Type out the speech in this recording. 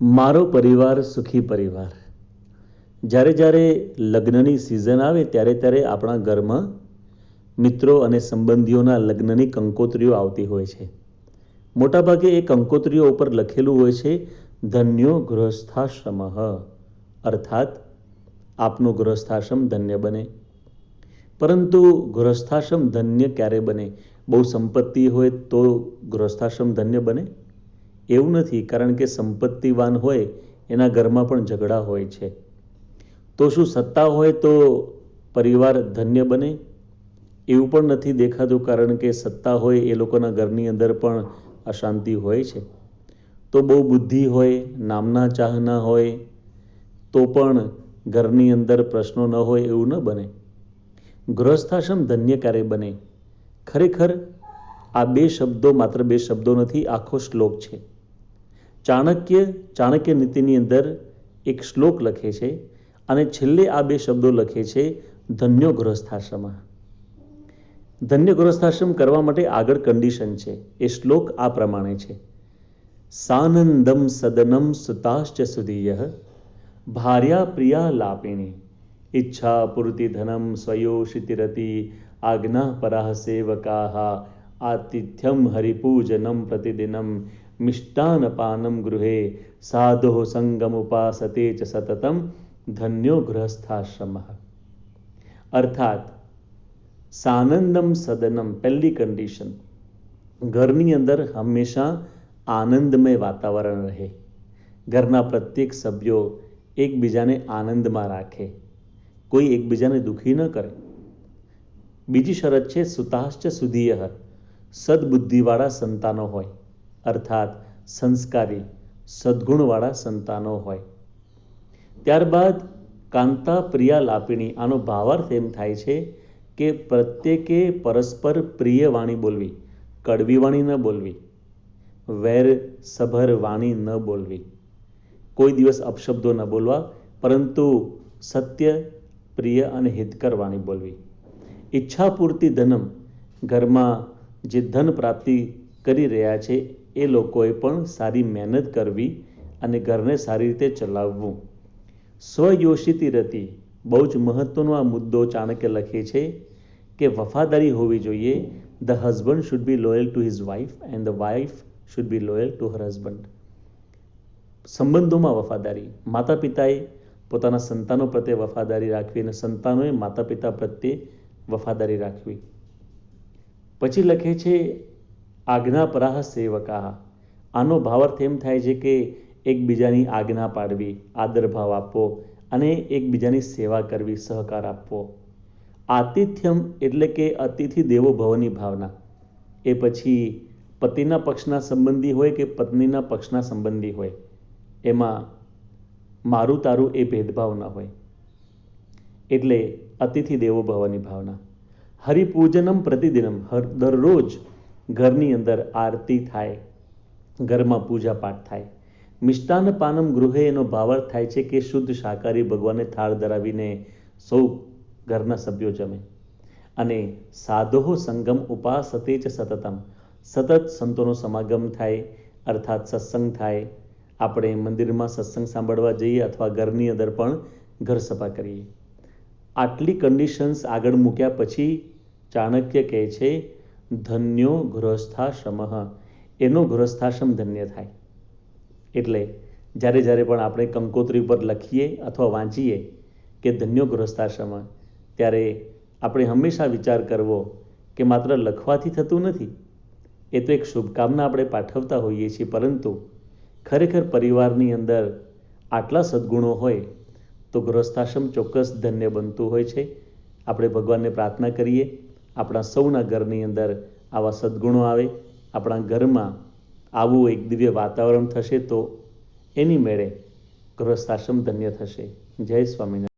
મારો પરિવાર સુખી પરિવાર. જ્યારે જ્યારે લગ્નની સિઝન આવે ત્યારે ત્યારે આપણા ઘરમાં મિત્રો અને સંબંધીઓના લગ્નની કંકોત્રીઓ આવતી હોય છે. મોટાભાગે એ કંકોત્રીઓ ઉપર લખેલું હોય છે, ધન્યો ગૃહસ્થાશ્રમ. અર્થાત, આપનું ગૃહસ્થાશ્રમ ધન્ય બને. પરંતુ ગૃહસ્થાશ્રમ ધન્ય ક્યારે બને? બહુ સંપત્તિ હોય તો ગૃહસ્થાશ્રમ ધન્ય બને? એવું નથી, કારણ કે સંપત્તિવાન હોય, એના ઘરમાં પણ ઝઘડા હોય છે. તો શું સત્તા હોય તો પરિવાર ધન્ય બને? એવું પણ નથી દેખાતું, કારણ કે સત્તા હોય એ લોકોના ઘરની અંદર પણ અશાંતિ હોય છે. તો બહુ બુદ્ધિ હોય, નામના ચાહના હોય, તો પણ ઘરની અંદર પ્રશ્નો ન હોય એવું ન બને. ગૃહસ્થાશ્રમ ધન્ય ક્યારે બને? ખરેખર આ બે શબ્દો માત્ર બે શબ્દો નથી, આખો શ્લોક છે. ચાણક્ય ચાણક્ય નીતિની અંદર એક શ્લોક લખે છે અને છેલ્લે આ બે શબ્દો લખે છે, ધન્યો ગૃહસ્થાશ્રમ ધન્ય ગૃહસ્થાશ્રમ કરવા માટે આગળ કન્ડિશન છે. એ શ્લોક આ પ્રમાણે છે. સાનંદમ સદનમ સુતાશ્ચ સુધીય ભાર્યા પ્રિયા લાપિણી ઈચ્છા પૂર્તિ ધનમ સ્વયોષિતિરતિ આજ્ઞા પરાહ સેવકાહ આતિથ્યમ હરિપૂજનમ પ્રતિદિનમ મિષ્ટાનપાનમ ગૃહે સાધો સંગમુપાસતે ચ સતતમ ધન્યો ગૃહસ્થાશ્રમ અર્થાત સાનંદમ સદનમ પહેલી કન્ડિશન ઘરની અંદર હંમેશા આનંદમય વાતાવરણ રહે ઘરના પ્રત્યેક સભ્યો એકબીજાને આનંદમાં રાખે કોઈ એકબીજાને દુઃખી ન કરે બીજી શરત છે સુતાશ્ચ સુધીય સદબુદ્ધિવાળા સંતાનો હોય અર્થાત સંસ્કારી સદ્ગુણવાળા સંતાનો હોય. ત્યારબાદ કાંતા પ્રિયા લાપિણી આનો ભાવાર્થ એમ થાય છે કે પ્રત્યેકે પરસ્પર પ્રિય વાણી બોલવી કડવી વાણી ન બોલવી, વેર સભર વાણી ન બોલવી. કોઈ દિવસ અપશબ્દો ન બોલવા, પરંતુ સત્ય, પ્રિય અને હિતકર વાણી બોલવી. ઈચ્છા પૂરતી ધનમ ઘરમાં જે ધન પ્રાપ્તિ કરી રહ્યા છે એ લોકોએ પણ સારી મહેનત કરવી અને ઘરને સારી રીતે ચલાવવું. સ્વયોષિતી રતી બહુ જ મહત્વનો આ મુદ્દો ચાણક્ય લખે છે કે વફાદારી હોવી જોઈએ. The husband should be loyal to his wife and the wife should be loyal to her husband સંબંધોમાં વફાદારી માતા પિતાએ પોતાના સંતાનો પ્રત્યે વફાદારી રાખવી અને સંતાનોએ માતા પિતા પ્રત્યે વફાદારી રાખવી. પછી લખે છે આજ્ઞા પરાહ સેવકા આનો ભાવાર્થ એમ થાય છે કે એકબીજાની આજ્ઞા પાડવી, આદર ભાવ આપવો અને એકબીજાની સેવા કરવી, સહકાર આપવો. આતિથ્યમ એટલે કે અતિથિ દેવો ભવની ભાવના. એ પછી પતિના પક્ષના સંબંધી હોય કે પત્નીના પક્ષના સંબંધી હોય. એમાં મારું તારું એ ભેદભાવ ન હોય. એટલે અતિથિ દેવો ભવની ભાવના. હરિપૂજનમ પ્રતિદિનમ. હર દરરોજ ઘરની અંદર આરતી થાય, ઘરમાં પૂજા પાઠ થાય. મિષ્ટાન પાનમ ગૃહે એનો ભાવાર્થ થાય છે કે શુદ્ધ શાકાહારી ભગવાનને થાળ ધરાવીને સૌ ઘરના સભ્યો જમે. અને સાધો સંગમ ઉપાસતે જ સતતમ. સતત સંતોનો સમાગમ થાય, અર્થાત સત્સંગ થાય. આપણે મંદિરમાં સત્સંગ સાંભળવા જઈએ અથવા ઘરની અંદર પણ ઘર સભા કરીએ. આટલી કન્ડિશન્સ આગળ મૂક્યા પછી ચાણક્ય કહે છે ધન્યો ગૃહસ્થાશ્રમ. એનો ગૃહસ્થાશ્રમ ધન્ય થાય. એટલે જ્યારે જ્યારે પણ આપણે કંકોત્રી પર લખીએ અથવા વાંચીએ કે ધન્યો ગૃહસ્થાશ્રમ, ત્યારે આપણે હંમેશા વિચાર કરવો કે માત્ર લખવાથી થતું નથી. એ તો એક શુભકામના આપણે પાઠવતા હોઈએ છીએ, પરંતુ ખરેખર પરિવારની અંદર આટલા સદ્ગુણો હોય તો ગૃહસ્થાશ્રમ ચોક્કસ ધન્ય બનતું હોય છે. આપણે ભગવાનને પ્રાર્થના કરીએ આપણા સૌના ઘરની અંદર આવા સદ્ગુણો આવે, આપણા ઘરમાં આવું એક દિવ્ય વાતાવરણ થશે તો એની મેળે ગૃહસ્થાશ્રમ ધન્ય થશે. જય સ્વામિનારાયણ.